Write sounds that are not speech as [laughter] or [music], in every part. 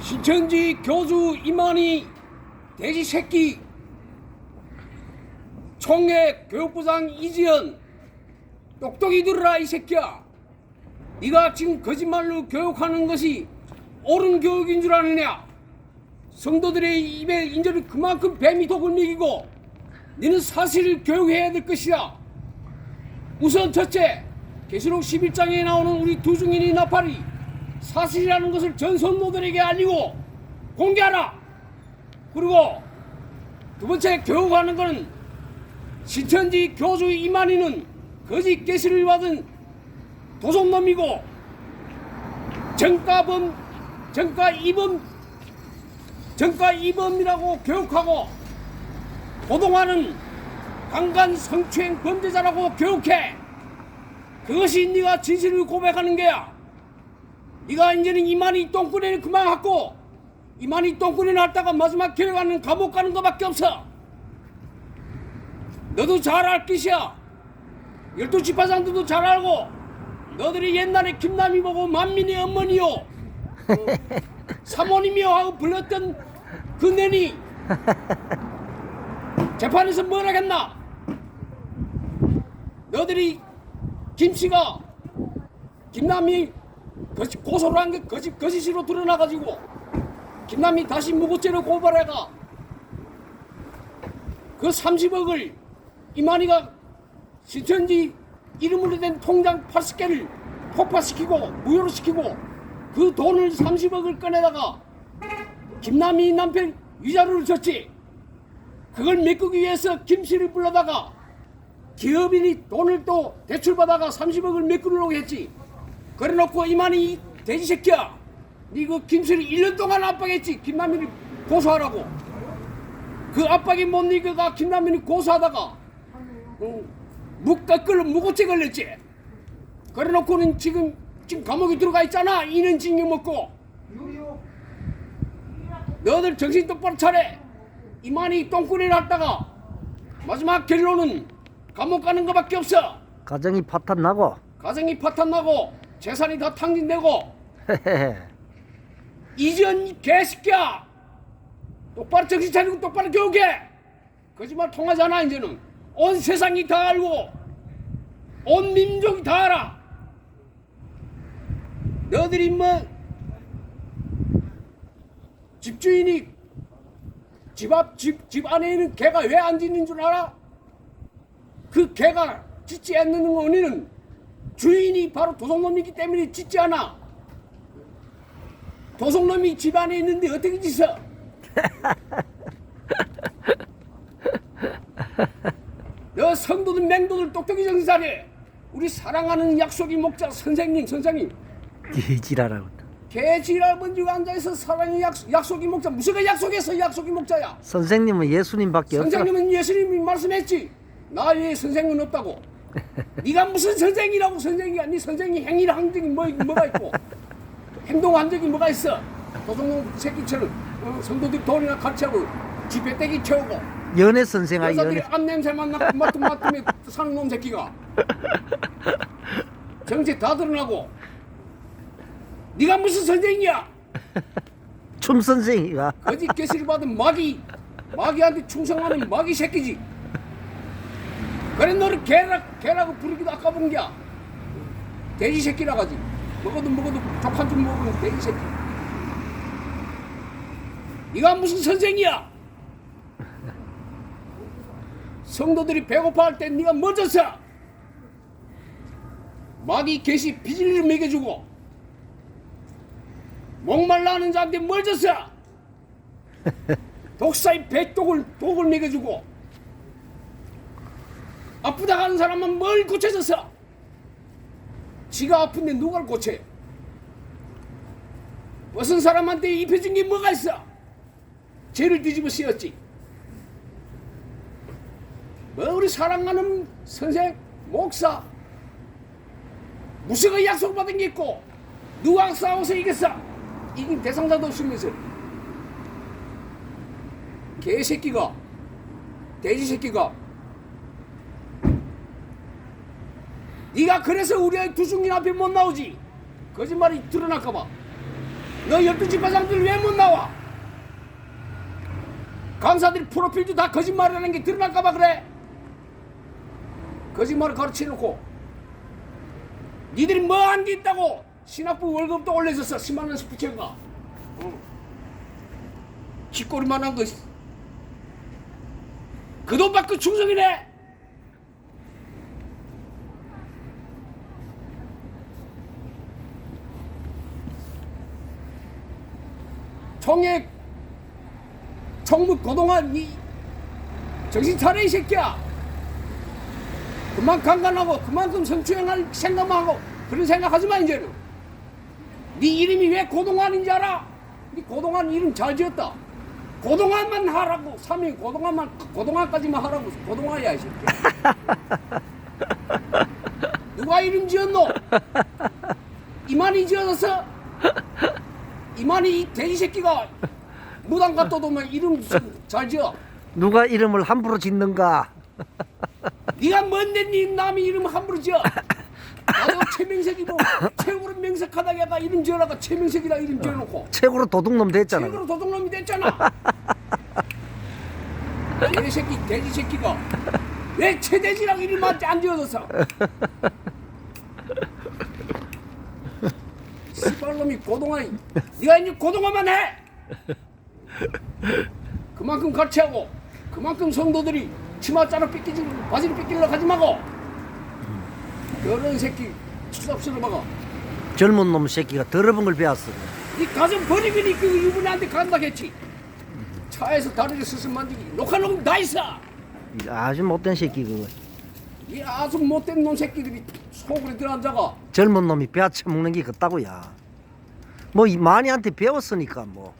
신천지 교주 이만희 돼지 새끼. 총회 교육부장 이지연. 똑똑히 들으라 이 새끼야. 네가 지금 거짓말로 교육하는 것이 옳은 교육인 줄 아느냐? 성도들의 입에 인절을 그만큼 뱀이 독을 먹이고 너는 사실을 교육해야 될 것이다 우선 첫째 계시록 11장에 나오는 우리 두 중인이 나팔이 사실이라는 것을 전 성도들에게 알리고 공개하라. 그리고 두 번째 교육하는 것은 신천지 교주 이만희는 거짓 계시를 받은 도둑놈이고 정가범 정가 이범 정가 이범이라고 교육하고 도동하는 강간 성추행 범죄자라고 교육해. 그것이 네가 진실을 고백하는 게야 네가 이제는 이만희 똥꾸리를 그만하고 이만희 똥꾸리를 하다가 마지막 교육하는 감옥 가는 것밖에 없어. 너도 잘 알 것이야. 열두 지파장들도 잘 알고 너들이 옛날에 김남희 보고 만민의 어머니요. 어, [laughs] 사모님이요 하고 불렀던 그 내니. 재판에서 뭘 하겠나? 너들이 김씨가 김남희 거짓, 고소를 한 게 거짓, 거짓으로 드러나가지고 김남희 다시 무고죄로 고발해가 그 30억을 이만희가 신천지 이름으로 된 통장 80개를 폭파시키고 무효로 시키고 그 돈을 30억을 꺼내다가 김남희 남편 위자료를 줬지. 그걸 메꾸기 위해서 김씨를 불러다가 기업인이 돈을 또 대출받아가 30억을 메꾸려고 했지 그래 놓고 이만희 이 돼지 새끼야 니그 김씨를 1년 동안 압박했지 김남희를 고소하라고 그 압박이 못 이겨가 김남민이 고소하다가 어, 묵가 끌려 무고죄 걸렸지. 그래놓고는 지금 지금 감옥에 들어가 있잖아. 2년 징역 먹고. 너들 정신 똑바로 차려. 이만희 똥꾸리를 했다가 마지막 결론은 감옥 가는 것밖에 없어. 가정이 파탄 나고 가정이 파탄 나고 재산이 다 탕진되고 [laughs] 이전 이 개새끼야! 똑바로 정신 차리고 똑바로 교육해! 거짓말 통하지 않아 이제는. 온 세상이 다 알고 온 민족이 다 알아. 너들이 뭐 집주인이 집 앞 집집 안에 있는 개가 왜 안 짖는 줄 알아? 그 개가 짖지 않는 원인은 주인이 바로 도둑놈이기 때문에 짖지 않아. 도둑놈이 집 안에 있는데 어떻게 짖어? [laughs] 너 성도들 맹도들 똑똑히 정사해 우리 사랑하는 약속이 목자 선생님 선생님. 기지라라고. 개지랄 번지고 앉아있어. 사랑의 약, 약속이 목자. 무슨 그 약속했어 약속이 목자야? 선생님은 예수님밖에 없어 선생님은 예수님이 말씀했지. 나 외에 선생은 없다고 네가 무슨 선생이라고 선생이야? 네 선생이 행위를 한 적이 뭐, 뭐가 있고? 행동한 적이 뭐가 있어? 도둑놈 새끼처럼 어, 성도들 돈이나 같이하고 집에 떼기 채우고. 연애 선생아 여자들이 연애. 암냄새만 나고 맡은 맡으면 사는 놈 새끼가. 정체 다 드러나고. 네가 무슨 선생이야? 춤 선생이가. 거짓 계시를 받은 마귀. 마귀한테 충성하는 마귀 새끼지 그래 너를 개라, 개라고 부르기도 아까운 게야. 돼지 새끼라 가지. 먹어도 먹어도 족한 좀 먹으면 돼지 새끼. 네가 무슨 선생이야? 성도들이 배고파할 때 네가 먼저 서 마귀 계시 비질리를 먹여주고 목말라 하는 자한테 먼저 서 [laughs] 독사의 배독을 독을 먹여주고 아프다 하는 사람은 뭘 고쳐졌어? 지가 아픈데 누가 고쳐? 무슨 사람한테 입혀준 게 뭐가 있어? 죄를 뒤집어 씌웠지. 뭐 우리 사랑하는 선생, 목사 무슨 그 약속 받은 게 있고 누가 싸워서 이겼어? 이긴 대상자도 없으면서 개새끼가 돼지 새끼가 네가 그래서 우리 두 중인 앞에 못 나오지 거짓말이 드러날까봐 너 열두 집사장들 왜 못 나와? 강사들이 프로필도 다 거짓말하는 게 드러날까봐 그래. 거짓말을 가르쳐놓고 니들이 뭐 한 게 있다고 신학부 월급도 올려줬어 10만 원씩 붙여가. 어. 쥐꼬리만한 거. 그 돈 받고 충성이네. 총액 총무 고동한 이 정신 차려 이 새끼야 그만 강간하고 그만큼 성추행할 생각만 하고 그런 생각하지 마 이제는 네 이름이 왜 고동환인지 알아? 네 고동환 이름 잘 지었다 고동환만 하라고 사명 고동환만 고동환까지만 하라고 고동환이야 이 새끼야 [laughs] 누가 이름 지었노? 이만희 지어졌어? 이만희 이 돼지 새끼가 무당 갖다도면 이름 잘 지어. 누가 이름을 함부로 짓는가? [laughs] 네가 뭔데 네 남의 이름 함부로 지어? 나도 최명석이고 최고로 명석하다 걔가 이름 지어라가 최명석이라 이름 지어놓고. 최고로 도둑놈 됐잖아. 최고로 도둑놈이 됐잖아. [laughs] 이 새끼 돼지 새끼가 왜 최돼지랑 이름 안안 지어졌어 [laughs] 씨발놈이 고동아니 네가 이제 고동아만 해! 그만큼 같이 하고 그만큼 성도들이 치마자로 삐끼지 바지를 삐끼려고 하지 마고! 그런 새끼 추잡스러 막아. 젊은 놈 새끼가 더러운 걸 배웠어. 네 가슴 버리기니 그 이분한테 간다겠지. 차에서 다리를 스스 만지기. 녹화록음 다 있어! 아주 못된 새끼 그거. 이 아주 못된 놈 새끼들이 속으로 들어앉아가 젊은 놈이 배쳐 먹는 게 그따구야. 뭐 이 마니한테 배웠으니까 뭐.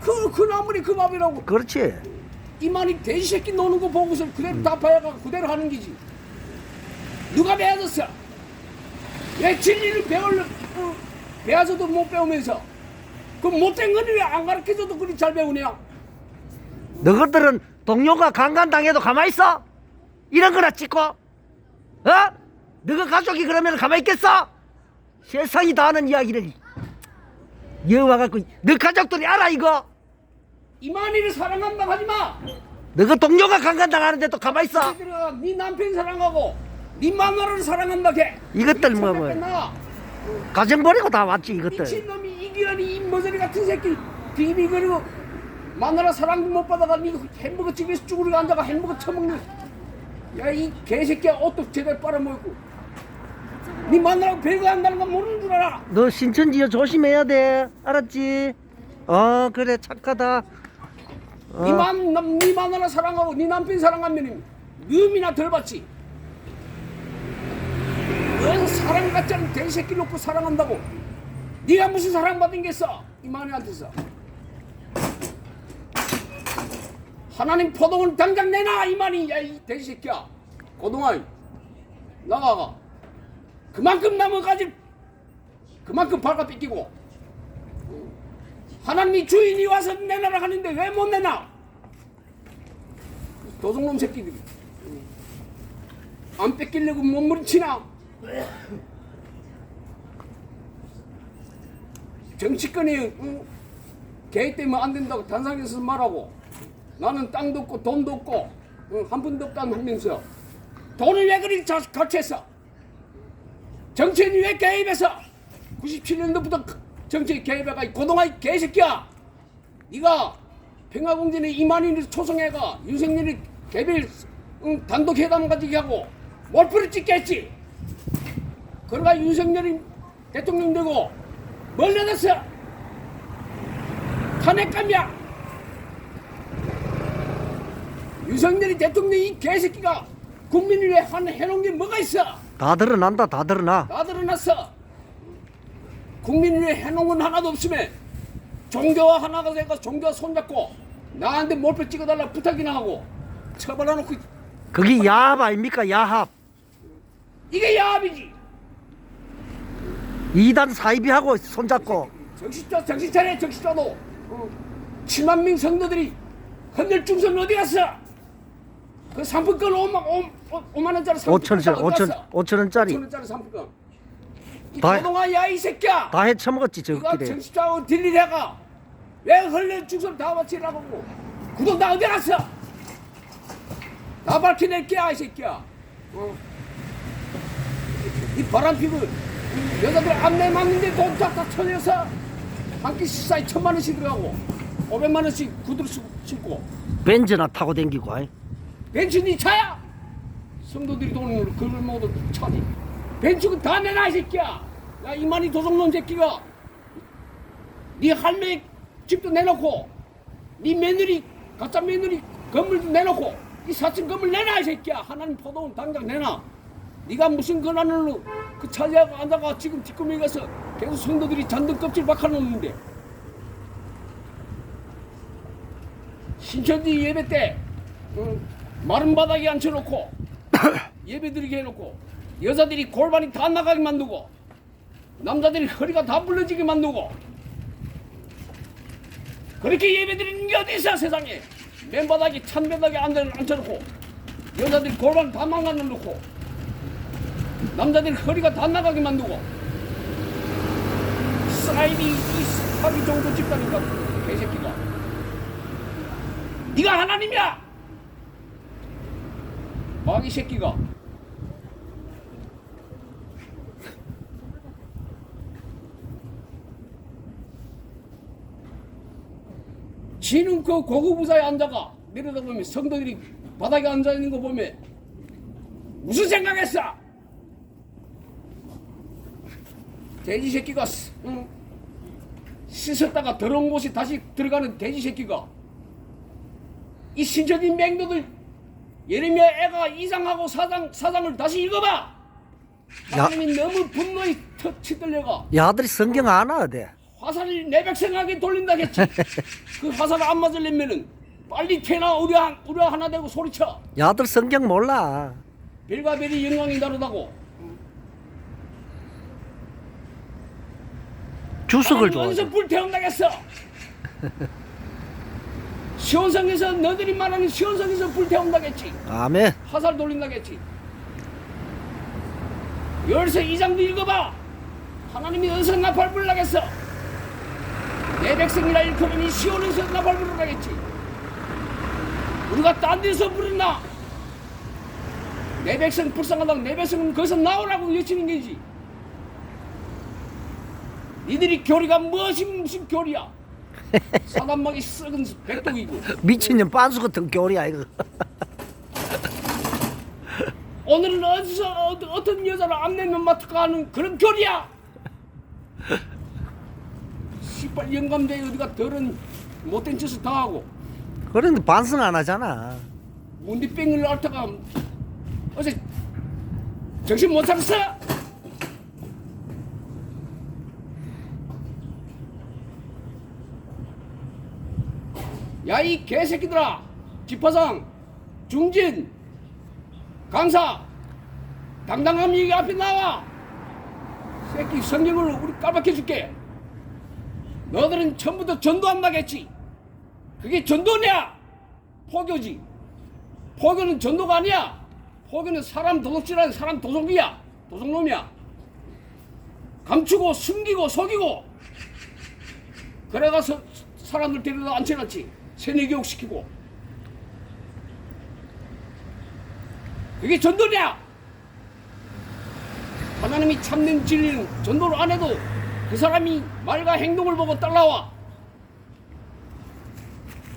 그, 그 나물이 그 밥이라고 그렇지. 이만희 돼지 새끼 노는 거 보고서 그대로 다 봐야가 그대로 하는 기지 누가 배워줬어 왜 진리를 배울 어, 배워서도 못 배우면서 그 못된 거는 왜안 가르쳐줘도 그리 잘 배우냐 너희들은 동료가 강간당해도 가만히 있어? 이런 거나 찍고? 어? 너가 가족이 그러면 가만히 있겠어? 세상이 다 아는 이야기를 여와 갖고 너 가족들이 알아 이거? 이만희를 사랑한다 하지 마 너가 동료가 강간당하는데도 가만히 있어? 네 남편 사랑하고 네 마누라를 사랑한다 걔 이것들 뭐, 뭐. 나 가정 버리고 다 왔지 이것들 미친놈이 이기현이 이 머저리 같은 새끼 비비거리고 마누라 사랑도 못 받아가 니 햄버거 집에서 쭈그리고 앉아가 햄버거 처먹는 야 이 개새끼야 옷도 제대로 빨아먹고. 네 마누라고 별거 한다는 거 모르는 줄 알아. 너 신천지여 조심해야 돼. 알았지? 어 그래 착하다. 어. 네, 만, 남- 네 마누라 사랑하고 네 남편 사랑하면 음이나 덜 받지. 넌 사랑 같지 않은 개새끼 놓고 사랑한다고. 네가 무슨 사랑받은 게 있어? 이만희한테서 하나님 포동을 당장 내놔 이만희 야이 돼지새끼야. 고동아이 나가가. 그만큼 나머가지. 그만큼 발가 뺏기고. 하나님이 주인이 와서 내놔라 하는데 왜 못 내놔? 도둑놈 새끼들이. 안 뺏기려고 몸부림치나? 정치권이 응? 개 때문에 안 된다고 단상에서 말하고 나는 땅도 없고 돈도 없고 응? 한 푼도 없다 하면서 돈을 왜 그리 자- 거치했어 정치인이 왜 개입해서? 97년도부터 정치에 개입해가 이 고동아이 개새끼야! 네가 평화공진에 이만희를 초청해가 윤석열이 개별 응, 단독 회담 가지게 하고 몰표를 찍겠지! 그러가 윤석열이 대통령 되고 뭘 내놨어! 탄핵감이야 윤석열이 대통령 이 개새끼가 국민을 위해 한 해놓은 게 뭐가 있어 다 드러난다 다 드러나 다 드러났어. 국민을 위해 해놓은 건 하나도 없으면 종교와 하나가 돼가 종교와 손잡고 나한테 몰표 찍어달라 부탁이나 하고 처벌해놓고 그게 야합 아닙니까 야합 이게 야합이지. 이단 사이비하고 손잡고 정신 차 정신 차려 정신 차도 어. 7만 명 성도들이 헌혈 중선 어디 갔어? 그 상품권 5만 5, 5만 원짜리 상품권 5천 원 5천 5천 원짜리. 5천 원짜리 상품권. 이 다- 고동아 야이 새끼야. 다 해쳐먹었지 이거 저끼리 정신차고 딜리래가. 왜 흘려 죽선 다 바치라고. 하고 구동 다 어디 갔어? 다 밝혀낼게 이 새끼야. 어. 이 바람 피고 이 여자들 안내 맞는데 돈다 쳐내서 한 끼 식사에 천만 원씩 들어가고 오백만 원씩 구두를 신고. 벤츠나 타고 댕기고 아이. 벤츠 니 차야! 성도들이 돈을 그걸 모두 차니 벤츠가 다 내놔 이 새끼야! 야 이만희 도둑놈 새끼가! 네 할매 집도 내놓고 네 며느리 가짜 며느리 건물도 내놓고 이 사층 건물 내놔 이 새끼야! 하나님 포도원 당장 내놔! 네가 무슨 권한으로 그 차지하고 앉아가 지금 뒷구멍에 가서 계속 성도들이 잔등 껍질 박아놓는데? 신천지 예배 때 어, 마른 바닥에 앉혀놓고 [coughs] 예배 드리게 해놓고 여자들이 골반이 다 나가게 만들고 남자들이 허리가 다 불러지게 만들고 그렇게 예배 드리는 게 어디 있어 세상에? 맨바닥에 찬바닥에 앉아, 앉혀놓고 여자들이 골반 다 망가놓고 남자들이 허리가 다 나가게 만들고 사이비 이 하기 정도 집단인가 개새끼가. 네가 하나님이야 마귀 새끼가 지는 그 고급 부사에 앉아가 내려다보면 성도들이 바닥에 앉아 있는 거 보면 무슨 생각했어? 돼지 새끼가 스- 응? 씻었다가 더러운 곳에 다시 들어가는 돼지 새끼가 이 신천지 맹도들 예레미야 애가 이상하고 사장 사장을 다시 읽어봐. 하나님이 너무 분노에 터 치들려가 야들이 성경 안 하대. 화살을 내 백성에게 돌린다겠지. [laughs] 그 화살 안 맞으려면은 빨리 태나 한 우리 하나 되고 소리쳐. 야들 성경 몰라. 별과 별이 영광이 다르다고. 주석을 하나님 어디서. 불태운다겠어. [laughs] 시온성에서 너들이 말하는 시온성에서 불태운다겠지. 아멘. 화살 돌린다겠지. 열세 이장도 읽어봐. 하나님이 어디서 나팔 불나겠어. 내 백성이라 일컬으니 시온에서 나팔 불나겠지. 우리가 딴 데서 부르나. 내 백성 불쌍하다고 내 백성은 거기서 나오라고 외치는 게지. 니들이 교리가 무엇이 무슨 교리야. 사단막이 썩은 백독이고. 미친년 빤수 같은 교리야 이거. 오늘은 어디서 어, 어떤 여자를 안 내면 맡을까 하는 그런 교리야. 씨발 영감자에 어디가 더러운 못된 짓을 다 하고 그런데 반성 안 하잖아. 문디병을 앓다가 어제 정신 못 차렸어? 야 이 개새끼들아! 지파상 중진 강사 당당함 이 앞에 나와! 새끼 성경을 우리 까박해 줄게. 너들은 처음부터 전도한다겠지. 그게 전도냐? 포교지. 포교는 전도가 아니야. 포교는 사람 도둑질하는 사람 도둑이야. 도둑놈이야. 감추고 숨기고 속이고. 그래가서 사람들 데려다 앉혀놨지 세뇌교육 시키고. 그게 전도냐? 하나님이 참는 진리는 전도를 안 해도 그 사람이 말과 행동을 보고 따라와.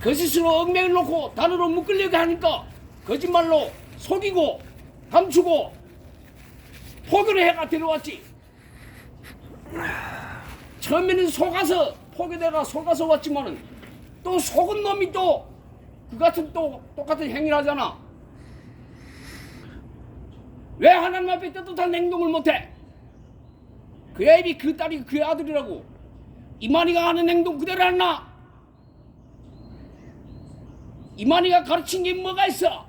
거짓으로 얽매를 놓고 단으로 묶으려고 하니까 거짓말로 속이고 감추고 포교를 해가 데려왔지. 처음에는 속아서 포교대가 속아서 왔지만은 또 속은 놈이 또 그 같은 또 똑같은 행위를 하잖아 왜 하나님 앞에 떳떳한 행동을 못해 그 애비 그 딸이 그 아들이라고 이만희가 하는 행동 그대로 하나 이만희가 가르친 게 뭐가 있어?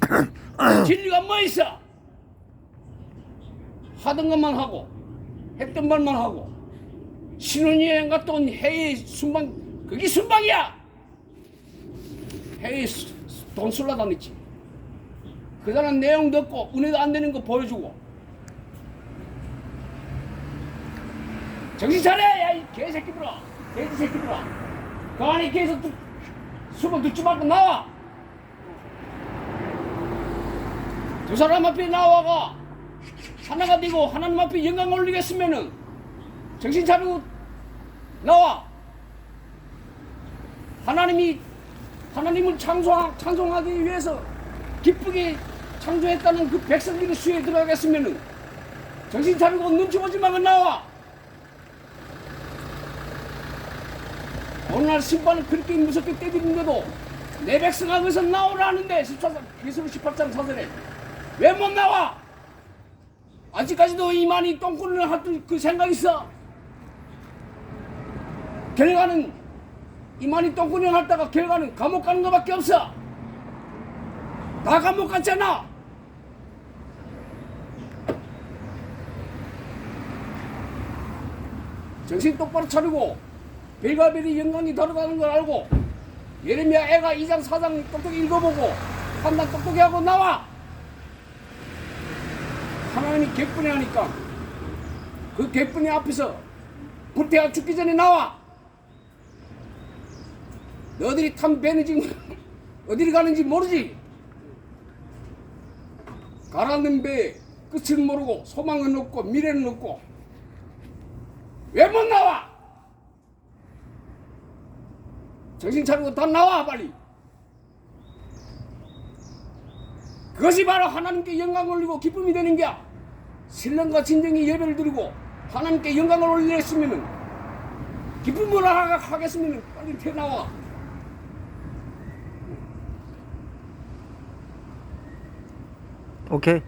[coughs] 진리가 뭐 있어? 하던 것만 하고 했던 말만 하고 신혼여행 갔다 온 해외 순방 그게 순방이야! 해외 수- 돈 쓸라 다녔지. 그 사람 내용 듣고 은혜도 안 되는 거 보여주고. 정신 차려 야이 개새끼들아. 돼지 새끼들아. 그 안에 계속 두- 숨어 듣지 말고 나와. 두 사람 앞에 나와가 하나가 되고 하나님 앞에 영광 올리겠으면은 정신 차리고 나와 하나님이 하나님을 창송, 찬송하기 위해서 기쁘게 창조했다는 그 백성들의 수에 들어가겠으면은 정신 차리고 눈치 보지 말고 나와 오늘날 심판을 그렇게 무섭게 때리는데도 내 백성아 거기서 나오라는데 14장 계시록 18장 4절에 왜 못 나와? 아직까지도 이만희 똥꾸를 할그 생각 있어? 결과는 이만희 똥꾸를 할다가 결과는 감옥 가는 것밖에 없어. 다 감옥 갔잖아? 정신 똑바로 차리고 별이 영광이 다르다는 걸 알고 예레미야 애가 2장 4장 똑똑히 읽어보고 판단 똑똑히 하고 나와. 하나님이 객분해 하니까 그 객분해 앞에서 불태가 죽기 전에 나와 너희들이 탄 배는 지금 어디를 가는지 모르지? 가라앉는 배의 끝을 모르고 소망은 없고 미래는 없고 왜 못 나와? 정신 차리고 다 나와 빨리. 그것이 바로 하나님께 영광 올리고 기쁨이 되는 게야. 신령과 진정이 예배를 드리고 하나님께 영광을 올리겠으면은 기쁨으로 하- 하겠으면은 빨리 태어나와 오케이